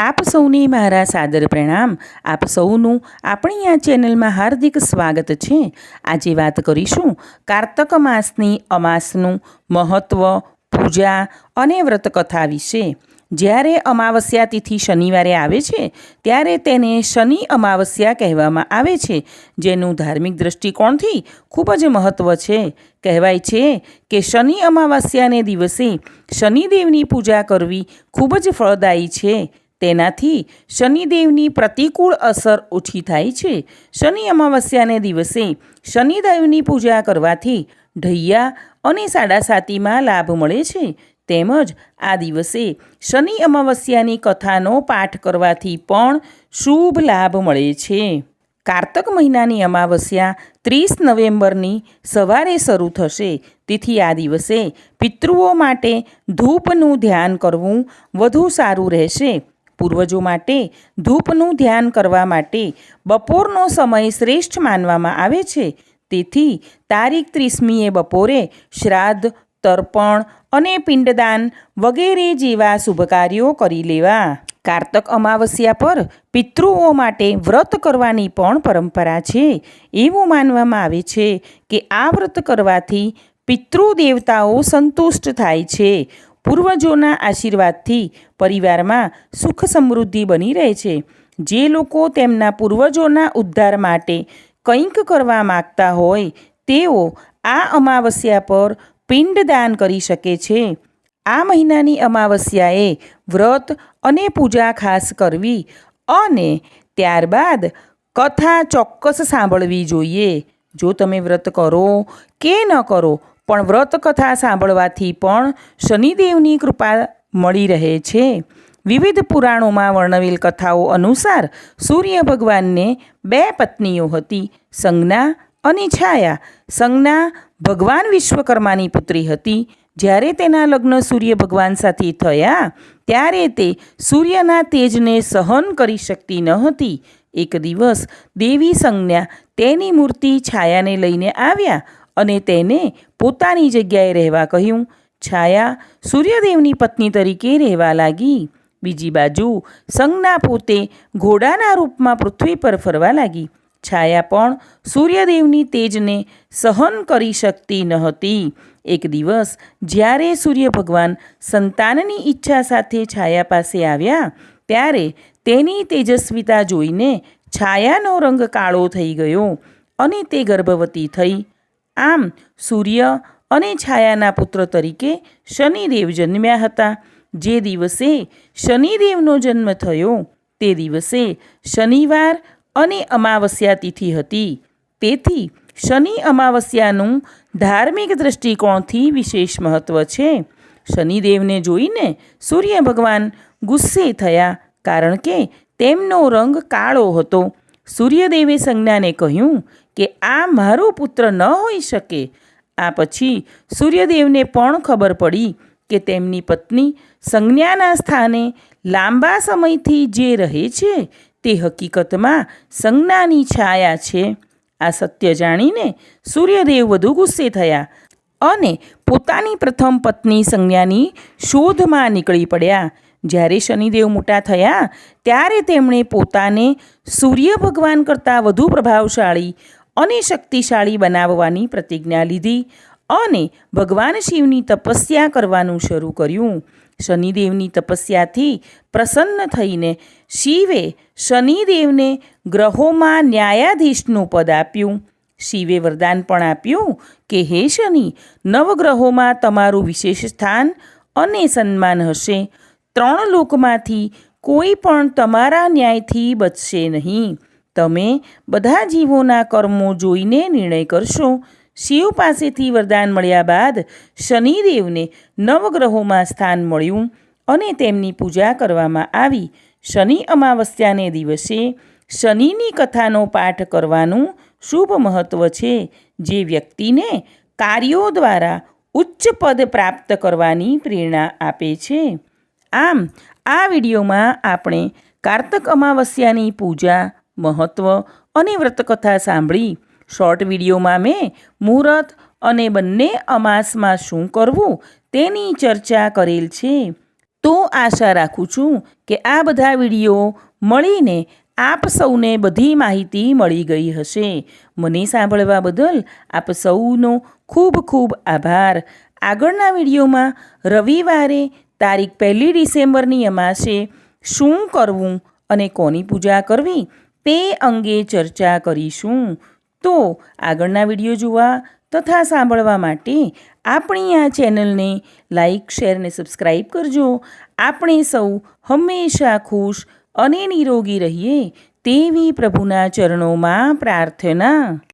આપ સૌને મારા સાદર પ્રણામ. આપ સૌનું આપણી આ ચેનલમાં હાર્દિક સ્વાગત છે. આજે વાત કરીશું કારતક માસની અમાસનું મહત્ત્વ પૂજા અને વ્રતકથા વિશે. જ્યારે અમાવસ્યા તિથિ શનિવારે આવે છે, ત્યારે તેને શનિ અમાવસ્યા કહેવામાં આવે છે, જેનું ધાર્મિક દૃષ્ટિકોણથી ખૂબ જ મહત્ત્વ છે. કહેવાય છે કે શનિ અમાવસ્યાને દિવસે શનિદેવની પૂજા કરવી ખૂબ જ ફળદાયી છે. તેનાથી શનિદેવની પ્રતિકૂળ અસર ઓછી થાય છે. શનિ અમાવસ્યાને દિવસે શનિદેવની પૂજા કરવાથી ઢૈયા અને સાડાસાતીમાં લાભ મળે છે. તેમજ આ દિવસે શનિ અમાવસ્યાની કથાનો પાઠ કરવાથી પણ શુભ લાભ મળે છે. કારતક મહિનાની અમાવસ્યા ત્રીસ નવેમ્બરની સવારે શરૂ થશે. તેથી આ દિવસે પિતૃઓ માટે ધૂપનું ધ્યાન કરવું વધુ સારું રહેશે. પૂર્વજો માટે ધૂપનું ધ્યાન કરવા માટે બપોરનો સમય શ્રેષ્ઠ માનવામાં આવે છે. તેથી તારીખ ત્રીસમીએ બપોરે શ્રાદ્ધ, તર્પણ અને પિંડદાન વગેરે જેવા શુભ કાર્યો કરી લેવા. કારતક અમાવસ્યા પર પિતૃઓ માટે વ્રત કરવાની પણ પરંપરા છે. એવું માનવામાં આવે છે કે આ વ્રત કરવાથી પિતૃ દેવતાઓ સંતુષ્ટ થાય છે. પૂર્વજોના આશીર્વાદથી પરિવારમાં સુખ સમૃદ્ધિ બની રહે છે. જે લોકો તેમના પૂર્વજોના ઉદ્ધાર માટે કંઈક કરવા માગતા હોય, તેઓ આ અમાવસ્યા પર પિંડદાન કરી શકે છે. આ મહિનાની અમાવસ્યાએ વ્રત અને પૂજા ખાસ કરવી અને ત્યારબાદ કથા ચોક્કસ સાંભળવી જોઈએ. જો તમે વ્રત કરો કે ન કરો પણ વ્રત કથા સાંભળવાથી પણ શનિદેવની કૃપા મળી રહે છે. વિવિધ પુરાણોમાં વર્ણવેલ કથાઓ અનુસાર સૂર્ય ભગવાનને બે પત્નીઓ હતી, સંજ્ઞા અને છાયા. સંજ્ઞા ભગવાન વિશ્વકર્માની પુત્રી હતી. જ્યારે તેના લગ્ન સૂર્ય ભગવાન સાથે થયા, ત્યારે તે સૂર્યના તેજને સહન કરી શકતી ન હતી. એક દિવસ દેવી સંજ્ઞા તેની મૂર્તિ છાયાને લઈને આવ્યા અને તેને પોતાની જગ્યાએ રહેવા કહ્યું. છાયા સૂર્યદેવની પત્ની તરીકે રહેવા લાગી. બીજી બાજુ સંજ્ઞા પોતે ઘોડાના રૂપમાં પૃથ્વી પર ફરવા લાગી. છાયા પણ સૂર્યદેવની તેજને સહન કરી શકતી ન હતી. એક દિવસ જ્યારે સૂર્ય ભગવાન સંતાનની ઈચ્છા સાથે છાયા પાસે આવ્યા, ત્યારે તેની તેજસ્વીતા જોઈને છાયાનો રંગ કાળો થઈ ગયો અને તે ગર્ભવતી થઈ આમ સૂર્ય અને છાયાના પુત્ર તરીકે શનિદેવ જન્મ્યા હતા. જે દિવસે શનિદેવનો જન્મ થયો, તે દિવસે શનિવાર અને અમાવસ્યા તિથિ હતી. તેથી શનિ અમાવસ્યાનું ધાર્મિક દૃષ્ટિકોણથી વિશેષ મહત્ત્વ છે. શનિદેવને જોઈને સૂર્ય ભગવાન ગુસ્સે થયા, કારણ કે તેમનો રંગ કાળો હતો. સૂર્યદેવે સંજ્ઞાને કહ્યું કે આ મારો પુત્ર ન હોઈ શકે. આ પછી સૂર્યદેવને પણ ખબર પડી કે તેમની પત્ની સંજ્ઞાના સ્થાને લાંબા સમયથી જે રહે છે તે હકીકતમાં સંજ્ઞાની છાયા છે. આ સત્ય જાણીને સૂર્યદેવ વધુ ગુસ્સે થયા અને પોતાની પ્રથમ પત્ની સંજ્ઞાની શોધમાં નીકળી પડ્યા. જ્યારે શનિદેવ મોટા થયા, ત્યારે તેમણે પોતાને સૂર્ય ભગવાન કરતાં વધુ પ્રભાવશાળી અને શક્તિશાળી બનાવવાની પ્રતિજ્ઞા લીધી અને ભગવાન શિવની તપસ્યા કરવાનું શરૂ કર્યું. શનિદેવની તપસ્યાથી પ્રસન્ન થઈને શિવે શનિદેવને ગ્રહોમાં ન્યાયાધીશનું પદ આપ્યું. શિવે વરદાન પણ આપ્યું કે, હે શનિ, નવગ્રહોમાં તમારું વિશેષ સ્થાન અને સન્માન હશે. ત્રણ લોકમાંથી કોઈ પણ તમારા ન્યાયથી બચશે નહીં. તમે બધા જીવોના કર્મો જોઈને નિર્ણય કરશો. શિવ પાસેથી વરદાન મળ્યા બાદ શનિદેવને નવગ્રહોમાં સ્થાન મળ્યું અને તેમની પૂજા કરવામાં આવી. શનિ અમાવસ્યાને દિવસે શનિની કથાનો પાઠ કરવાનું શુભ મહત્ત્વ છે, જે વ્યક્તિને કાર્યો દ્વારા ઉચ્ચ પદ પ્રાપ્ત કરવાની પ્રેરણા આપે છે. આમ, આ વિડીયોમાં આપણે કાર્તક અમાવસ્યાની પૂજા મહત્ત્વ અને વ્રતકથા સાંભળી. શોર્ટ વિડીયોમાં મેં મુહૂર્ત અને બંને અમાસમાં શું કરવું તેની ચર્ચા કરેલ છે. તો આશા રાખું છું કે આ બધા વીડિયો મળીને આપ સૌને બધી માહિતી મળી ગઈ હશે. મને સાંભળવા બદલ આપ સૌનો ખૂબ ખૂબ આભાર. આગળના વિડીયોમાં રવિવારે તારીખ પહેલી ડિસેમ્બરની અમાસે શું કરવું અને કોની પૂજા કરવી તે અંગે ચર્ચા કરીશું. તો આગળના વીડિયો જોવા તથા સાંભળવા માટે આપણી આ ચેનલને લાઈક, શેર અને સબસ્ક્રાઈબ કરજો. આપણે સૌ હંમેશા ખુશ અને નિરોગી રહીએ તેવી પ્રભુના ચરણોમાં પ્રાર્થના